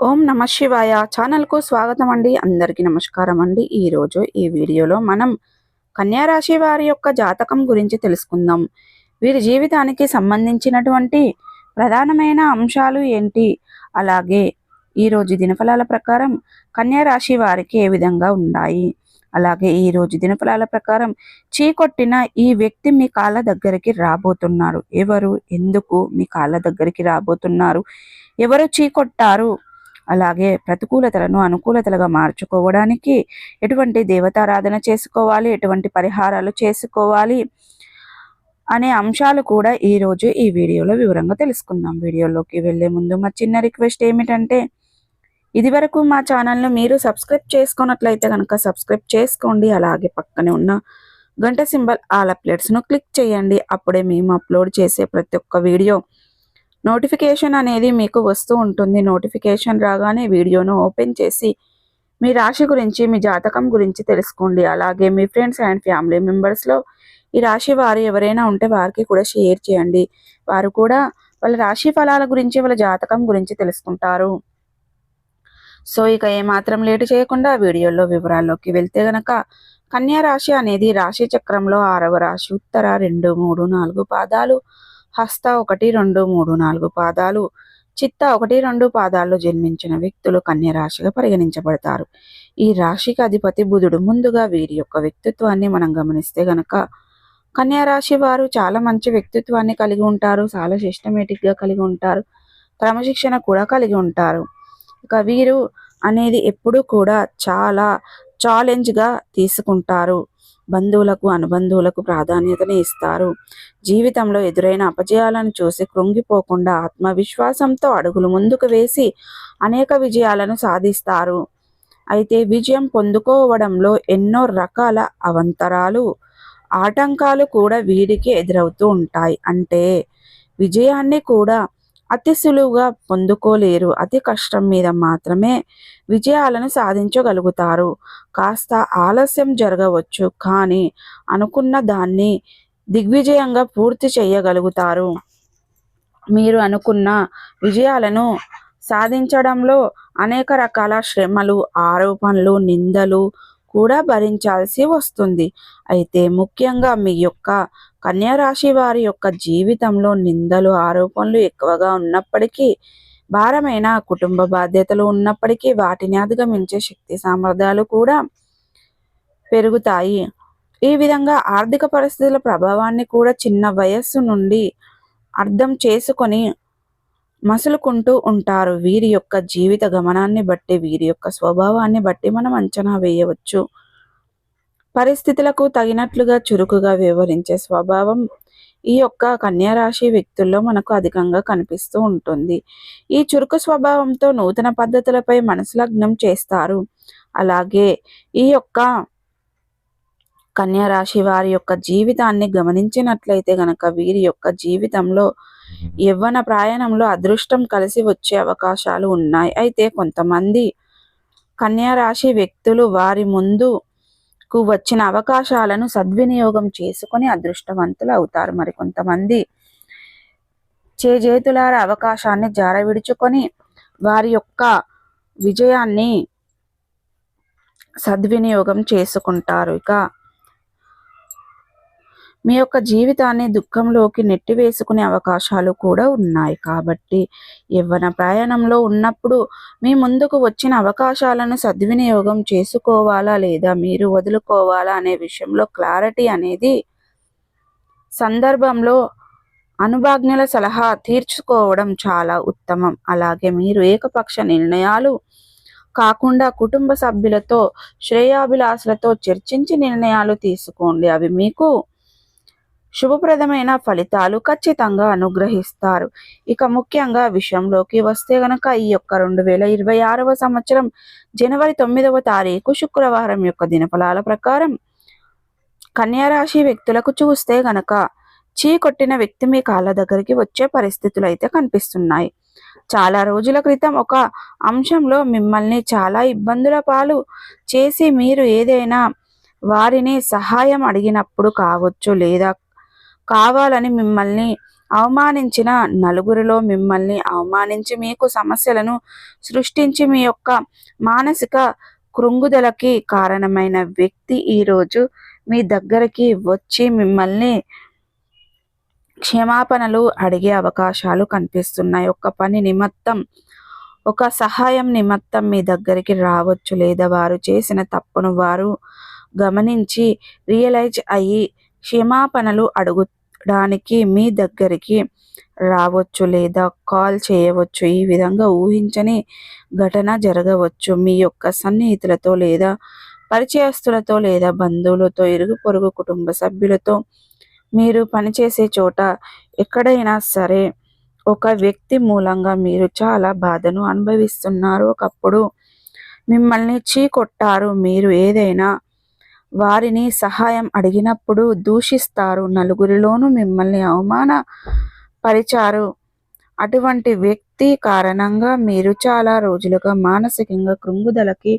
ఓం నమ శివాయ ఛానల్కు స్వాగతం అండి. అందరికీ నమస్కారం అండి. ఈరోజు ఈ వీడియోలో మనం కన్యారాశి వారి యొక్క జాతకం గురించి తెలుసుకుందాం. వీరి జీవితానికి సంబంధించినటువంటి ప్రధానమైన అంశాలు ఏంటి? అలాగే ఈరోజు దినఫలాల ప్రకారం కన్యారాశి వారికి ఏ విధంగా ఉన్నాయి అలాగే ఈ రోజు దినఫలాల ప్రకారం చీకొట్టిన ఈ వ్యక్తి మీ కాళ్ళ దగ్గరికి రాబోతున్నారు. ఎవరు? ఎందుకు మీ కాళ్ళ దగ్గరికి రాబోతున్నారు? ఎవరు చీకొట్టారు? అలాగే ప్రతికూలతలను అనుకూలతలుగా మార్చుకోవడానికి ఎటువంటి దేవతారాధన చేసుకోవాలి ఎటువంటి పరిహారాలు చేసుకోవాలి అనే అంశాలు కూడా ఈరోజు ఈ వీడియోలో వివరంగా తెలుసుకుందాం. వీడియోలోకి వెళ్ళే ముందు మా చిన్న రిక్వెస్ట్ ఏమిటంటే ఇది వరకు మా ఛానల్ను మీరు సబ్స్క్రైబ్ చేసుకున్నట్లయితే కనుక సబ్స్క్రైబ్ చేసుకోండి. అలాగే పక్కనే ఉన్న గంట సింబల్ ఆల్ అప్లెట్స్ను క్లిక్ చేయండి. అప్పుడే మేము అప్లోడ్ చేసే ప్రతి ఒక్క వీడియో నోటిఫికేషన్ అనేది మీకు వస్తూ ఉంటుంది. నోటిఫికేషన్ రాగానే వీడియోను ఓపెన్ చేసి మీ రాశి గురించి మీ జాతకం గురించి తెలుసుకోండి. అలాగే మీ ఫ్రెండ్స్ అండ్ ఫ్యామిలీ మెంబర్స్లో ఈ రాశి వారు ఎవరైనా ఉంటే వారికి కూడా షేర్ చేయండి. వారు కూడా వాళ్ళ రాశి ఫలాల గురించి వాళ్ళ జాతకం గురించి తెలుసుకుంటారు. సో ఇక ఏమాత్రం లేటు చేయకుండా వీడియోలో వివరాల్లోకి వెళ్తే గనక కన్యా రాశి అనేది రాశి చక్రంలో ఆరవ రాశి ఉత్తర రెండు మూడు నాలుగు పాదాలు హస్త ఒకటి రెండు మూడు నాలుగు పాదాలు. చిత్త ఒకటి రెండు పాదాల్లో జన్మించిన వ్యక్తులు కన్య రాశిగా పరిగణించబడతారు. ఈ రాశికి అధిపతి బుధుడు. ముందుగా వీరి యొక్క వ్యక్తిత్వాన్ని మనం గమనిస్తే గనక కన్యారాశి వారు చాలా మంచి వ్యక్తిత్వాన్ని కలిగి ఉంటారు. చాలా సిస్టమేటిక్గా కలిగి ఉంటారు. క్రమశిక్షణ కూడా కలిగి ఉంటారు. ఇక వీరు అనేది ఎప్పుడూ కూడా చాలా ఛాలెంజ్గా తీసుకుంటారు. బంధువులకు అనుబంధువులకు ప్రాధాన్యతని ఇస్తారు. జీవితంలో ఎదురైన అపజయాలను చూసి కృంగిపోకుండా ఆత్మవిశ్వాసంతో అడుగులు ముందుకు వేసి అనేక విజయాలను సాధిస్తారు. అయితే విజయం పొందుకోవడంలో ఎన్నో రకాల అవంతరాలు ఆటంకాలు కూడా వీరికి ఎదురవుతూ ఉంటాయి. అంటే విజయాన్ని కూడా అతి సులువుగా పొందుకోలేరు. అతి కష్టం మీద మాత్రమే విజయాలను సాధించగలుగుతారు. కాస్త ఆలస్యం జరగవచ్చు కానీ అనుకున్న దాన్ని దిగ్విజయంగా పూర్తి చేయగలుగుతారు. మీరు అనుకున్న విజయాలను సాధించడంలో అనేక రకాల శ్రమలు ఆరోపణలు నిందలు కూడా భరించాల్సి వస్తుంది. అయితే ముఖ్యంగా మీ యొక్క కన్యారాశి వారి యొక్క జీవితంలో నిందలు ఆరోపణలు ఎక్కువగా ఉన్నప్పటికీ భారమైన కుటుంబ బాధ్యతలు ఉన్నప్పటికీ వాటిని అధిగమించే శక్తి సామర్థ్యాలు కూడా పెరుగుతాయి. ఈ విధంగా ఆర్థిక పరిస్థితుల ప్రభావాన్ని కూడా చిన్న వయస్సు నుండి అర్థం చేసుకొని మసులుకుంటూ ఉంటారు. వీరి యొక్క జీవిత గమనాన్ని బట్టి వీరి యొక్క స్వభావాన్ని బట్టి మనం అంచనా వేయవచ్చు. పరిస్థితులకు తగినట్లుగా చురుకుగా వివరించే స్వభావం ఈ యొక్క కన్యారాశి వ్యక్తుల్లో మనకు అధికంగా కనిపిస్తూ ఉంటుంది. ఈ చురుకు స్వభావంతో నూతన పద్ధతులపై మనసు లగ్నం చేస్తారు. అలాగే ఈ యొక్క కన్యారాశి వారి యొక్క జీవితాన్ని గమనించినట్లయితే గనక వీరి యొక్క జీవితంలో యవ్వన ప్రయాణంలో అదృష్టం కలిసి వచ్చే అవకాశాలు ఉన్నాయి. అయితే కొంతమంది కన్యారాశి వ్యక్తులు వారి ముందు కు వచ్చిన అవకాశాలను సద్వినియోగం చేసుకొని అదృష్టవంతులు అవుతారు. మరి కొంతమంది చేజేతులార అవకాశాన్ని జారవిడుచుకొని వారి యొక్క విజయాన్ని సద్వినియోగం చేసుకుంటారు. ఇక మీ యొక్క జీవితాన్ని దుఃఖంలోకి నెట్టివేసుకునే అవకాశాలు కూడా ఉన్నాయి. కాబట్టి యవ్వన ప్రయాణంలో ఉన్నప్పుడు మీ ముందుకు వచ్చిన అవకాశాలను సద్వినియోగం చేసుకోవాలా లేదా మీరు వదులుకోవాలా అనే విషయంలో క్లారిటీ అనేది సందర్భంలో అనుభాజ్ఞల సలహా తీర్చుకోవడం చాలా ఉత్తమం. అలాగే మీరు ఏకపక్ష నిర్ణయాలు కాకుండా కుటుంబ సభ్యులతో శ్రేయాభిలాషులతో చర్చించి నిర్ణయాలు తీసుకోండి. అవి మీకు శుభప్రదమైన ఫలితాలు ఖచ్చితంగా అనుగ్రహిస్తారు. ఇక ముఖ్యంగా విషయంలోకి వస్తే గనక ఈ యొక్క రెండు వేల ఇరవై ఆరవ సంవత్సరం జనవరి తొమ్మిదవ తారీఖు శుక్రవారం యొక్క దినఫలాల ప్రకారం కన్యారాశి వ్యక్తులకు చూస్తే గనక చీ కొట్టిన వ్యక్తి మీ కాళ్ళ దగ్గరికి వచ్చే పరిస్థితులు అయితే కనిపిస్తున్నాయి. చాలా రోజుల క్రితం ఒక అంశంలో మిమ్మల్ని చాలా ఇబ్బందుల పాలు చేసి మీరు ఏదైనా వారిని సహాయం అడిగినప్పుడు కావచ్చు లేదా కావాలని మిమ్మల్ని అవమానించిన నలుగురిలో మిమ్మల్ని అవమానించి మీకు సమస్యలను సృష్టించి మీ యొక్క మానసిక కృంగుదలకి కారణమైన వ్యక్తి ఈరోజు మీ దగ్గరికి వచ్చి మిమ్మల్ని క్షమాపణలు అడిగే అవకాశాలు కనిపిస్తున్నాయి. ఒక పని నిమిత్తం ఒక సహాయం నిమిత్తం మీ దగ్గరికి రావచ్చు లేదా వారు చేసిన తప్పును వారు గమనించి రియలైజ్ అయ్యి క్షమాపణలు అడుగడానికి మీ దగ్గరికి రావచ్చు లేదా కాల్ చేయవచ్చు. ఈ విధంగా ఊహించని ఘటన జరగవచ్చు. మీ యొక్క సన్నిహితులతో లేదా పరిచయస్తులతో లేదా బంధువులతో ఇరుగు పొరుగు కుటుంబ సభ్యులతో మీరు పనిచేసే చోట ఎక్కడైనా సరే ఒక వ్యక్తి మూలంగా మీరు చాలా బాధను అనుభవిస్తున్నారు. ఒకప్పుడు మిమ్మల్ని చీకొట్టారు. మీరు ఏదైనా వారిని సహాయం అడిగినప్పుడు దూషిస్తారు. నలుగురిలోనూ మిమ్మల్ని అవమాన పరిచారు అటువంటి వ్యక్తి కారణంగా మీరు చాలా రోజులుగా మానసికంగా కృంగుదలకి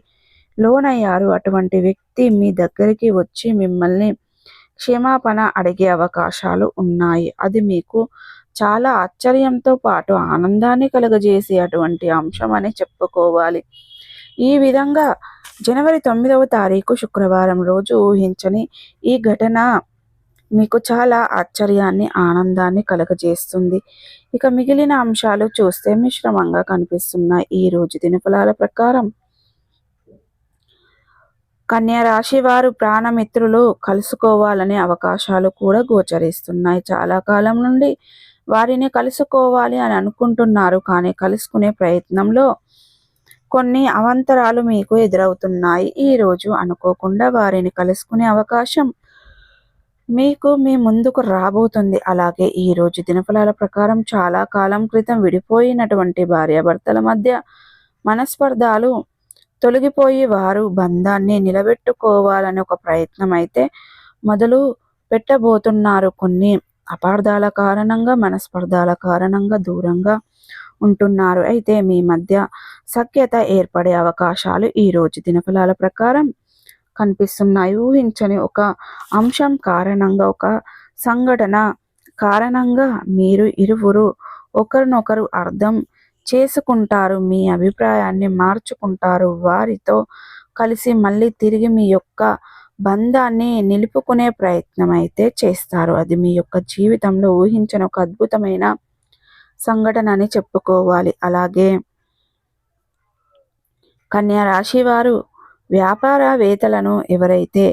లోనయ్యారు. అటువంటి వ్యక్తి మీ దగ్గరికి వచ్చి మిమ్మల్ని క్షమాపణ అడిగే అవకాశాలు ఉన్నాయి. అది మీకు చాలా ఆశ్చర్యంతో పాటు ఆనందాన్ని కలుగజేసే అటువంటి అంశం అని చెప్పుకోవాలి. ఈ విధంగా జనవరి తొమ్మిదవ తారీఖు శుక్రవారం రోజు ఊహించని ఈ ఘటన మీకు చాలా ఆశ్చర్యాన్ని ఆనందాన్ని కలగజేస్తుంది. ఇక మిగిలిన అంశాలు చూస్తే మిశ్రమంగా కనిపిస్తున్నాయి ఈ రోజు దినఫలాల ప్రకారం. కన్యా రాశి వారు ప్రాణమిత్రులు కలుసుకోవాలనే అవకాశాలు కూడా గోచరిస్తున్నాయి. చాలా కాలం నుండి వారిని కలుసుకోవాలి అని అనుకుంటున్నారు కానీ కలుసుకునే ప్రయత్నంలో కొన్ని అవంతరాలు మీకు ఎదురవుతున్నాయి. ఈరోజు అనుకోకుండా వారిని కలుసుకునే అవకాశం మీకు మీ ముందుకు రాబోతుంది. అలాగే ఈరోజు దినఫలాల ప్రకారం చాలా కాలం క్రితం విడిపోయినటువంటి భార్యాభర్తల మధ్య మనస్పర్ధాలు తొలగిపోయి వారు బంధాన్ని నిలబెట్టుకోవాలని ఒక ప్రయత్నం అయితే మొదలు పెట్టబోతున్నారు. కొన్ని అపార్థాల కారణంగా మనస్పర్ధాల కారణంగా దూరంగా ఉంటున్నారు. అయితే మీ మధ్య సఖ్యత ఏర్పడే అవకాశాలు ఈ రోజు దినఫలాల ప్రకారం కనిపిస్తున్నాయి. ఊహించని ఒక అంశం కారణంగా ఒక సంఘటన కారణంగా మీరు ఇరువురు ఒకరినొకరు అర్థం చేసుకుంటారు మీ అభిప్రాయాన్ని మార్చుకుంటారు. వారితో కలిసి మళ్ళీ తిరిగి మీ యొక్క బంధాన్ని నిలుపుకునే ప్రయత్నం అయితే చేస్తారు. అది మీ యొక్క జీవితంలో ఊహించిన ఒక అద్భుతమైన సంఘటన అని చెప్పుకోవాలి. అలాగే కన్యా రాశి వారు వ్యాపారవేత్తలను ఎవరైతే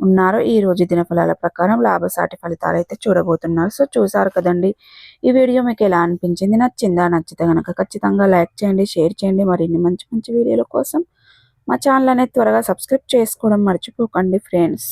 ఉన్నారో ఈ రోజు దినఫలాల ప్రకారం లాభసాటి ఫలితాలు అయితే చూడబోతున్నారు. సో చూసారు కదండి ఈ వీడియో మీకు ఎలా అనిపించింది? నచ్చిందా? నచ్చితే కనుక ఖచ్చితంగా లైక్ చేయండి షేర్ చేయండి. మరిన్ని మంచి మంచి వీడియోల కోసం మా ఛానల్ అనేది త్వరగా సబ్స్క్రైబ్ చేసుకోవడం మర్చిపోకండి ఫ్రెండ్స్.